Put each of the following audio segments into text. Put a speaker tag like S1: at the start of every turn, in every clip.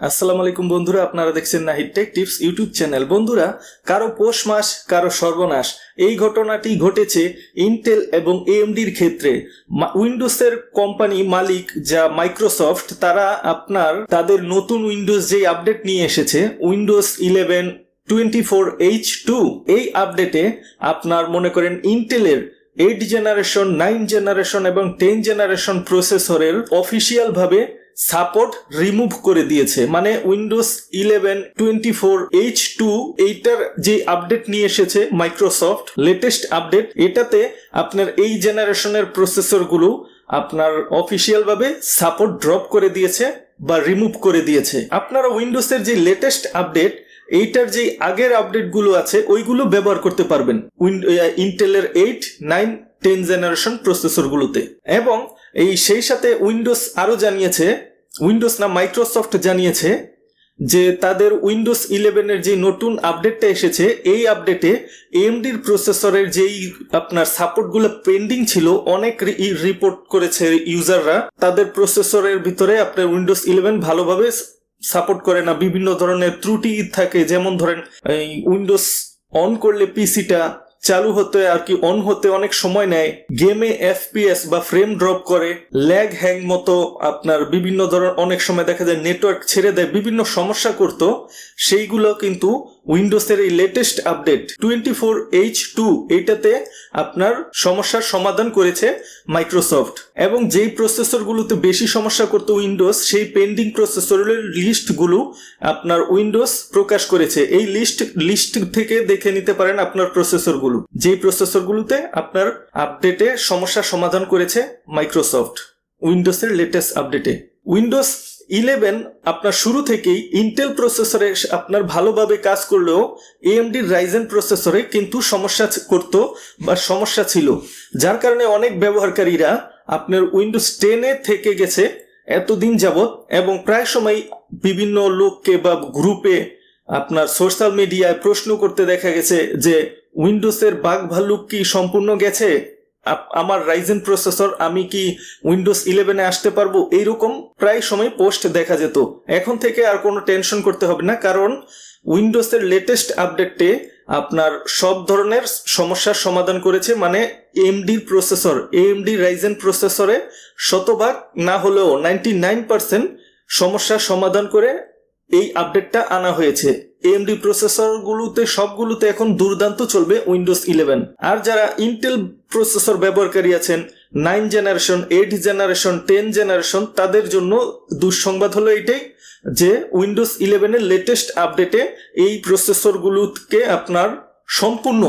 S1: আসসালামু আলাইকুম বন্ধুরা, আপনারা দেখছেন Nahid tech tips YouTube channel. বন্ধুরা, কারও পৌষ মাস, কারও সর্বনাশ, এই ঘটনাটি ঘটেছে ইন্টেল এবং এএমডির ক্ষেত্রে। উইন্ডোজের কোম্পানি মালিক যা মাইক্রোসফট তারা আপনার, তাদের নতুন উইন্ডোজ যে আপডেট নিয়ে এসেছে, Windows eleven twenty four H two, এই আপডেটে আপনার মনে করেন ইন্টেলের এইট জেনারেশন, নাইন জেনারেশন এবং টেন জেনারেশন প্রসেসরের অফিসিয়াল ভাবে সাপোর্ট রিমুভ করে দিয়েছে। মানে Windows eleven, twenty four, H two, এইটার যে আপডেট নিয়ে এসেছে মাইক্রোসফট লেটেস্ট আপডেট এটাতে আপনার এই জেনারেশনের প্রসেসরগুলো আপনার অফিসিয়াল ভাবে সাপোর্ট ড্রপ করে দিয়েছে বা রিমুভ করে দিয়েছে। আপনারা উইন্ডোজের যে লেটেস্ট আপডেট এইটার যে আগের আপডেটগুলো আছে, ওইগুলো ব্যবহার করতে পারবেন ইন্টেলের এইট, নাইন, টেন জেনারেশন প্রসেসরগুলোতে। এবং এই সেই সাথে উইন্ডোজ আরও জানিয়েছে, উইন্ডোজ না, মাইক্রোসফট জানিয়েছে যে তাদের উইন্ডোজ ইলেভেনের যে নতুন আপডেটটা এসেছে, এই আপডেটে এমডির প্রসেসরের যেই আপনার সাপোর্টগুলো পেন্ডিং ছিল, অনেক রিপোর্ট করেছে ইউজাররা। তাদের প্রসেসরের ভিতরে আপনার উইন্ডোজ ইলেভেন ভালোভাবে সাপোর্ট করে না, বিভিন্ন ধরনের ত্রুটি থাকে। যেমন ধরেন, এই উইন্ডোজ অন করলে পিসিটা চালু হতে আর কি অন হতে অনেক সময় নেয়। গেমে এফপিএস বা ফ্রেম ড্রপ করে ল্যাগ হ্যাং মতো আপনার বিভিন্ন ধরনের, অনেক সময় দেখা যায় নেটওয়ার্ক ছেড়ে দেয়, বিভিন্ন সমস্যা করতো। সেইগুলো কিন্তু উইন্ডোজের এই latest update twenty four H two এইটাতে আপনার সমস্যার সমাধান করেছে মাইক্রোসফট এবং যেই প্রসেসরগুলোতে বেশি সমস্যা করতো উইন্ডোজ সেই পেন্ডিং প্রসেসরের লিস্টগুলো আপনার উইন্ডোজ প্রকাশ করেছে। এই লিস্ট লিস্ট থেকে দেখে নিতে পারেন আপনার প্রসেসরগুলো যেই প্রসেসরগুলোতে আপনার আপডেটে সমস্যার সমাধান করেছে মাইক্রোসফট উইন্ডোজের লেটেস্ট আপডেটে উইন্ডোজ ইলেভেন আপনার শুরু থেকেই ইন্টেল প্রসেসরে আপনার ভালোভাবে কাজ করলেও এএমডির রাইজেন প্রসেসরে কিন্তু সমস্যা করতো বা সমস্যা ছিল। যার কারণে অনেক ব্যবহারকারীরা আপনার উইন্ডোজ টেনে থেকে গেছে এতদিন যাবৎ এবং প্রায় সময় বিভিন্ন লোককে বা গ্রুপে আপনার সোশ্যাল মিডিয়ায় প্রশ্ন করতে দেখা গেছে যে উইন্ডোজের বাঘ ভাল্লুক কি সম্পূর্ণ গেছে? আমার রাইজেন প্রসেসর আমি কি উইন্ডোজ ইলেভেনে আসতে পারব? এইরকম প্রায় সময় পোস্ট দেখা যেত। এখন থেকে আর কোনো টেনশন করতে হবে না, কারণ উইন্ডোজের লেটেস্ট আপডেটে আপনার সব ধরনের সমস্যার সমাধান করেছে মানে এমডির প্রসেসর এএমডি রাইজেন প্রসেসরে শতভাগ না হলেও নাইনটি নাইন পার্সেন্ট সমস্যার সমাধান করে এই আপডেটটা আনা হয়েছে। এএমডি প্রসেসরগুলোতে সবগুলোতে এখন দুর্দান্ত চলবে উইন্ডোজ ইলেভেন আর যারা ইন্টেল প্রসেসর ব্যবহারকারী আছেন nine generation eight generation ten generation তাদের জন্য দুঃসংবাদ হলো এটাই যে উইন্ডোজ ইলেভেনের লেটেস্ট আপডেটে এই প্রসেসরগুলোকে আপনার সম্পূর্ণ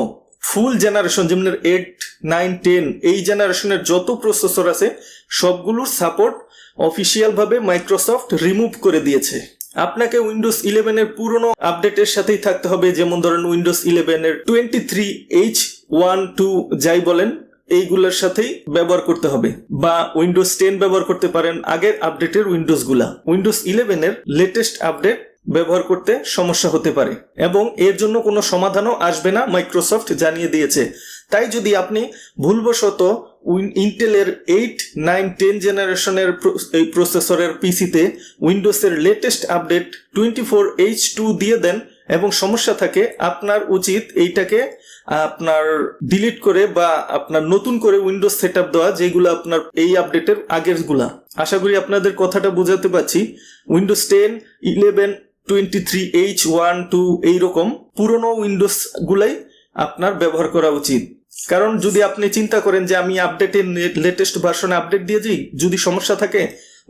S1: ফুল জেনারেশন যেমন এইট নাইন টেন এই জেনারেশনের যত প্রসেসর আছে, সবগুলোর সাপোর্ট অফিসিয়ালভাবে মাইক্রোসফট রিমুভ করে দিয়েছে। আপনাকে উইন্ডোজ ইলেভেনের পুরনো আপডেটের সাথেই থাকতে হবে। যেমন ধরেন উইন্ডোজ ইলেভেনের twenty three H one two যাই বলেন, এইগুলোর সাথেই ব্যবহার করতে হবে। বা উইন্ডোজ টেন ব্যবহার করতে পারেন আগের আপডেটের উইন্ডোজগুলা। উইন্ডোজ ইলেভেনের লেটেস্ট আপডেট ব্যবহার করতে সমস্যা হতে পারে এবং এর জন্য কোনো সমাধানও আসবে না মাইক্রোসফট জানিয়ে দিয়েছে। তাই যদি আপনি ভুলবশত ইন্টেলের এইট নাইন টেন জেনারেশনের এই প্রসেসরের পিসিতে উইন্ডোজের latest update twenty four H two দিয়ে দেন এবং সমস্যা থাকে, আপনার উচিত এইটাকে আপনার ডিলিট করে বা আপনার নতুন করে উইন্ডোজ সেট আপ দেওয়া, যেগুলো আপনার এই আপডেটের আগেরগুলা আশা করি আপনাদের কথাটা বোঝাতে পারছি। Windows ten eleven twenty three H one two এইরকম পুরনো উইন্ডোজ গুলাই আপনার ব্যবহার করা উচিত। কারণ যদি আপনি চিন্তা করেন যে আমি আপডেটের লেটেস্ট ভার্সনে আপডেট দিয়ে দিই, যদি সমস্যা থাকে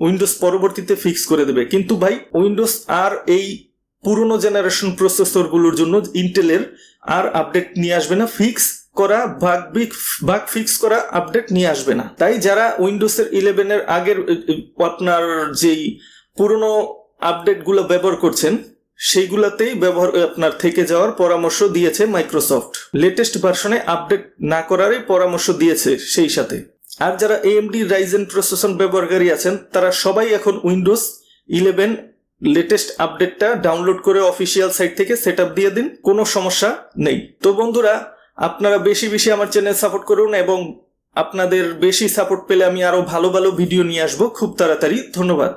S1: উইন্ডোজ পরবর্তীতে ফিক্স করে দেবে। কিন্তু ভাই উইন্ডোজ আর এই পুরনো জেনারেশন প্রসেসরগুলোর জন্য ইন্টেলের আর আপডেট নিয়ে আসবে না ফিক্স করা বাগ বাগ ফিক্স করা আপডেট নিয়ে আসবে না। তাই যারা উইন্ডোজের ইলেভেনের আগের, আপনার যেই পুরনো আপডেটগুলো ব্যবহার করছেন, সেইগুলাতেই ব্যবহার, আপনার থেকে যাওয়ার পরামর্শ দিয়েছে মাইক্রোসফট লেটেস্ট ভার্সনে আপডেট না করারই পরামর্শ দিয়েছে সেই সাথে। আর যারা এএমডি রাইজেন প্রসেসন ব্যবহারকারী আছেন, তারা সবাই এখন উইন্ডোজ ইলেভেন লেটেস্ট আপডেটটা ডাউনলোড করে অফিসিয়াল সাইট থেকে সেট দিয়ে দিন, কোনো সমস্যা নেই। তো বন্ধুরা, আপনারা বেশি বেশি আমার চ্যানেল সাপোর্ট করুন এবং আপনাদের বেশি সাপোর্ট পেলে আমি আরও ভালো ভালো ভিডিও নিয়ে আসব। খুব তাড়াতাড়ি, ধন্যবাদ।